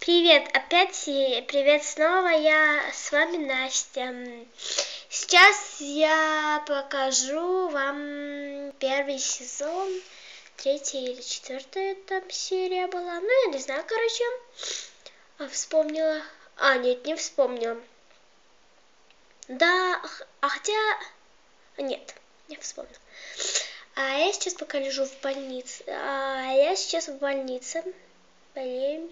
Привет, опять и привет снова, я с вами Настя. Сейчас я покажу вам первый сезон, третья или четвертая там серия была, ну я не знаю, короче, а, вспомнила, а нет, не вспомнила. Да, а хотя, нет, не вспомнила. А я сейчас пока лежу в больнице, а я сейчас в больнице, болею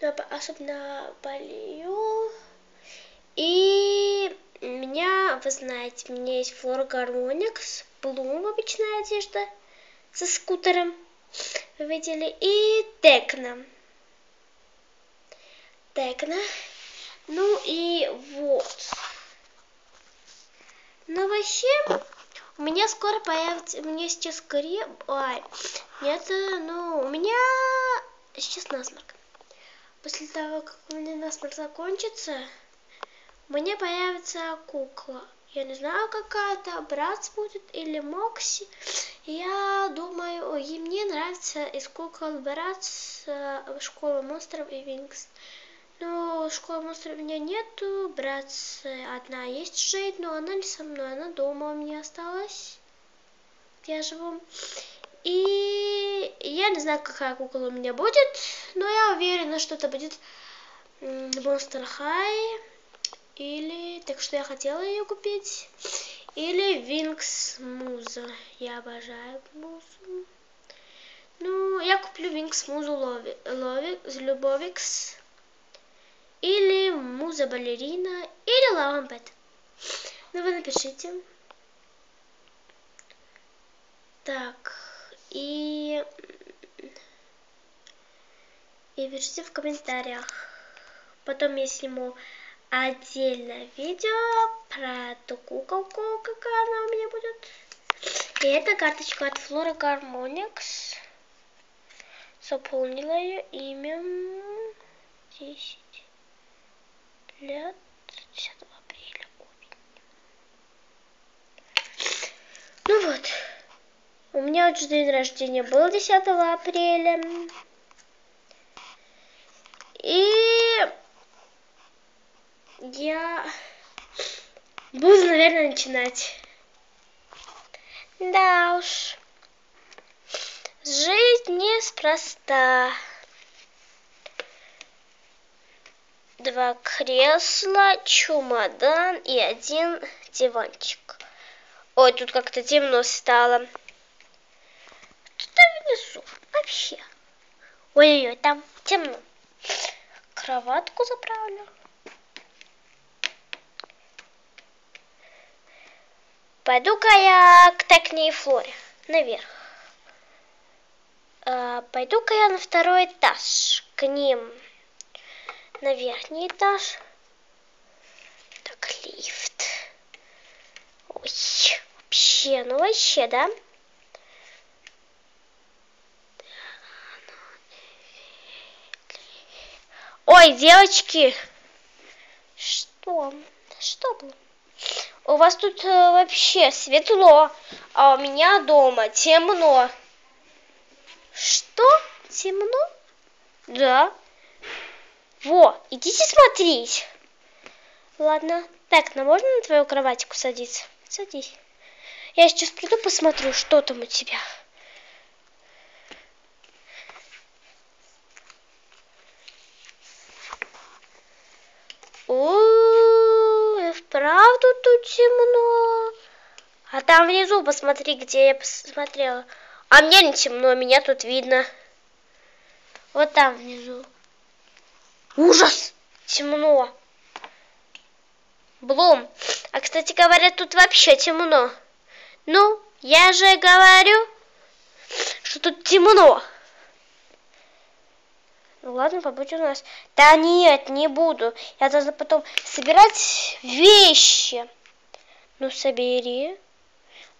но особенно болею. И меня, вы знаете, у меня есть флорогармоникс, Блум обычная одежда со скутером, вы видели, и Текна. Текна. Ну и вот. Ну вообще, у меня скоро появится, у меня сейчас скорее, ой, нет, ну, у меня сейчас насморк после того, как у меня насморк закончится, меня появится кукла. Я не знаю, какая-то, Братс будет или Мокси. Я думаю, и мне нравится из кукол Братс, э, Школа монстров и Винкс. Но школа монстров у меня нету, Братс одна есть Шейд, но она не со мной, она дома у меня осталась. Я живу. И я не знаю, какая кукла у меня будет, но я уверена, что это будет Monster High. Или, так что я хотела ее купить. Или Винкс Муза. Я обожаю Музу. Ну, я куплю Винкс Музу Лови, Лови, Любовикс. Или Муза Балерина. Или Лампет. Ну, вы напишите. Так и, и пишите в комментариях. Потом я сниму отдельное видео про ту куколку, какая она у меня будет. И эта карточка от Flora Harmonix. Заполнила ее имя 10 лет 10 апреля. Ну вот. У меня уже день рождения был 10 апреля. И я буду, наверное, начинать. Да уж. Жизнь неспроста. Два кресла, чемодан и один диванчик. Ой, тут как-то темно стало. Вообще. Ой-ой-ой, там темно. Кроватку заправлю. Пойду-ка я к Текне и Флоре. Наверх. А, Пойду-ка я на второй этаж. К ним. На верхний этаж. Так, лифт. Ой, вообще, ну вообще, да? Ой, девочки! Что? Что было? У вас тут э, вообще светло, а у меня дома темно. Что? Темно? Да. Во, идите смотреть. Ладно. Так, ну можно на твою кроватику садиться? Садись. Я сейчас приду посмотрю, что там у тебя. О, вправду тут темно. А там внизу посмотри, где я посмотрела. А мне не темно, меня тут видно. Вот там внизу. Ужас! Темно. Блум. А, кстати говоря, тут вообще темно. Ну, я же говорю, что тут темно. Ну ладно, побудь у нас. Да нет, не буду. Я должна потом собирать вещи. Ну, собери.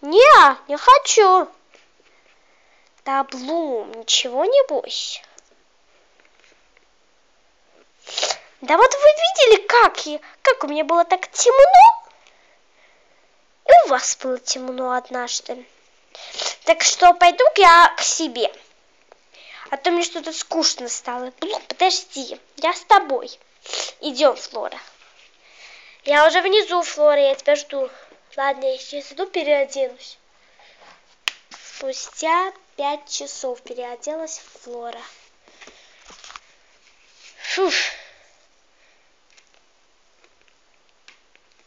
Не, не хочу. Да, Блум, ничего не бойся. Да вот вы видели, как, я, как у меня было так темно? И у вас было темно однажды. Так что пойду я к себе. А то мне что-то скучно стало. Блум, подожди, я с тобой. Идем, Флора. Я уже внизу, Флора, я тебя жду. Ладно, я сейчас иду переоденусь. Спустя пять часов переоделась Флора. Фуф.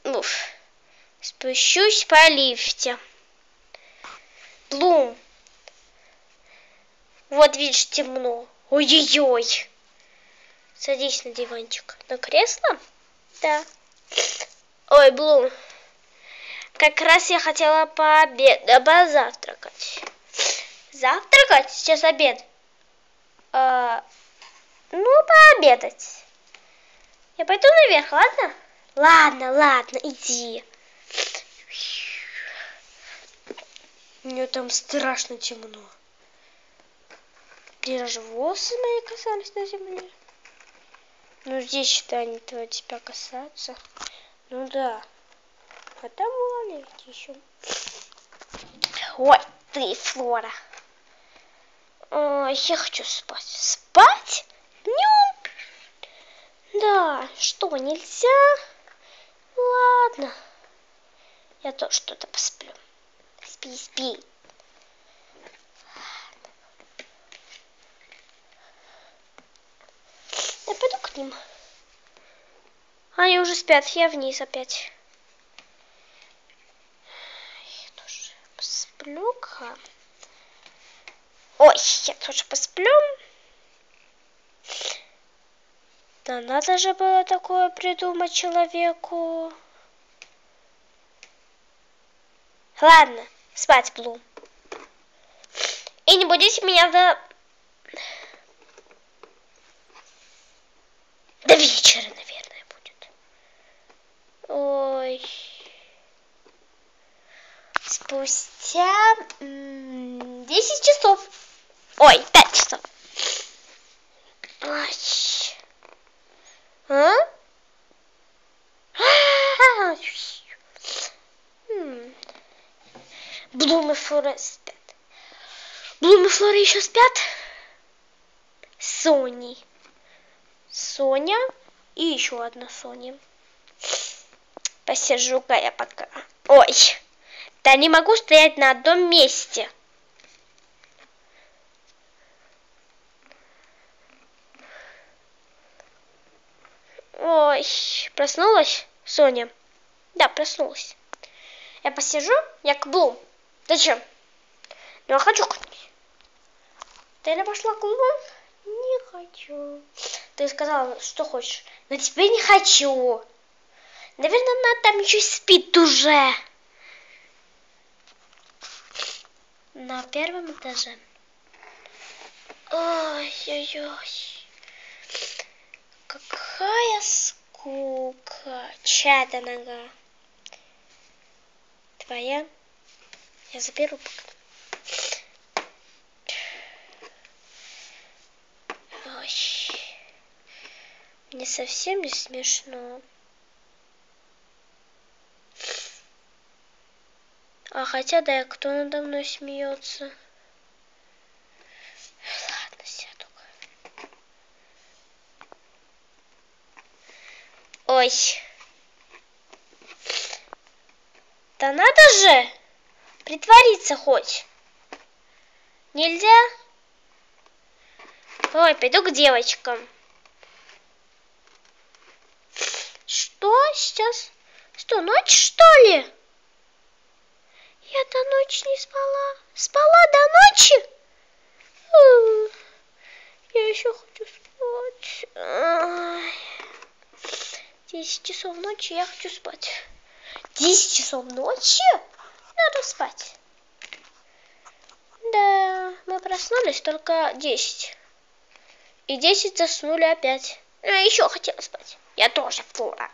Уф. Спущусь по лифте. Блум. Вот видишь, темно. Ой-ой-ой. Садись на диванчик. На кресло? Да. Ой, Блум. Как раз я хотела пообедать, позавтракать. Завтракать? Сейчас обед. А, ну, пообедать. Я пойду наверх, ладно? Ладно, ладно, иди. Мне там страшно темно. Где же волосы мои касались на земле? Ну, здесь, что они тебя касаются. Ну да. А там маленький еще. Ой, ты, Флора. Ой, я хочу спать. Спать? Днем? Да, что, нельзя? Ладно. Я тоже что-то посплю. Спи, спи. Я пойду к ним. Они уже спят, я вниз опять. Я тоже посплю-ка. Ой, я тоже посплю. Да надо же было такое придумать человеку. Ладно, спать Блум. И не будете меня до... вечера, наверное, будет. Ой. Спустя 10 часов. Ой, 5 часов. Ой. А? Блум и Флора спят. Блум и Флора еще спят? Сони. Соня и еще одна Соня. Посижу-ка я пока. Ой, да не могу стоять на одном месте. Ой, проснулась Соня? Да, проснулась. Я посижу, я к Блум. Зачем? Ну, я хочу купить. Ты не пошла к Блум? Не хочу. Ты сказала, что хочешь. Но теперь не хочу. Наверное, она там еще спит уже. На первом этаже. Ой-ой-ой. Какая скука. Чья-то нога. Твоя? Я заберу пока. Ой. Мне совсем не смешно. А хотя да, кто надо мной смеется? Ладно, сяду. Ой. Да надо же притвориться хоть. Нельзя? Ой, пойду к девочкам. Что сейчас? Что, ночь, что ли? Я до ночи не спала. Спала до ночи? Я еще хочу спать. Десять часов ночи, я хочу спать. Десять часов ночи? Надо спать. Да, мы проснулись только десять. И десять заснули опять. А еще хотела спать. Я тоже, Флора.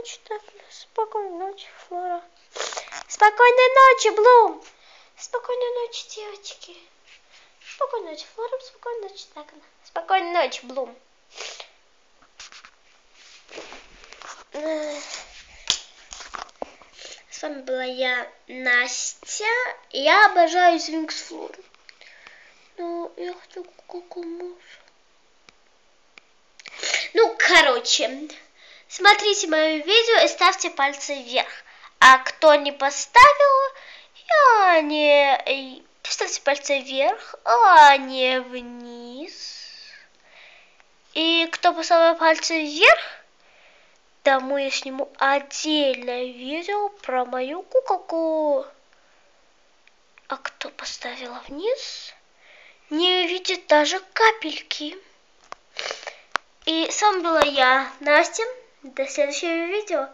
Ночи, Дафна. Спокойной ночи, Флора. Спокойной ночи, Блум. Спокойной ночи, девочки. Спокойной ночи, Флора. Спокойной ночи, Дагна. Спокойной ночи, Блум. С вами была я, Настя. Я обожаю Свинкс Флору. Ну, я хочу куклу мышь. Ну, короче, смотрите мое видео и ставьте пальцы вверх. А кто не поставил, я не... Ставьте пальцы вверх, а не вниз. И кто поставил пальцы вверх, тому я сниму отдельное видео про мою куколку. А кто поставил вниз, не увидит даже капельки. И с вами была я, Настя. До следующего видео.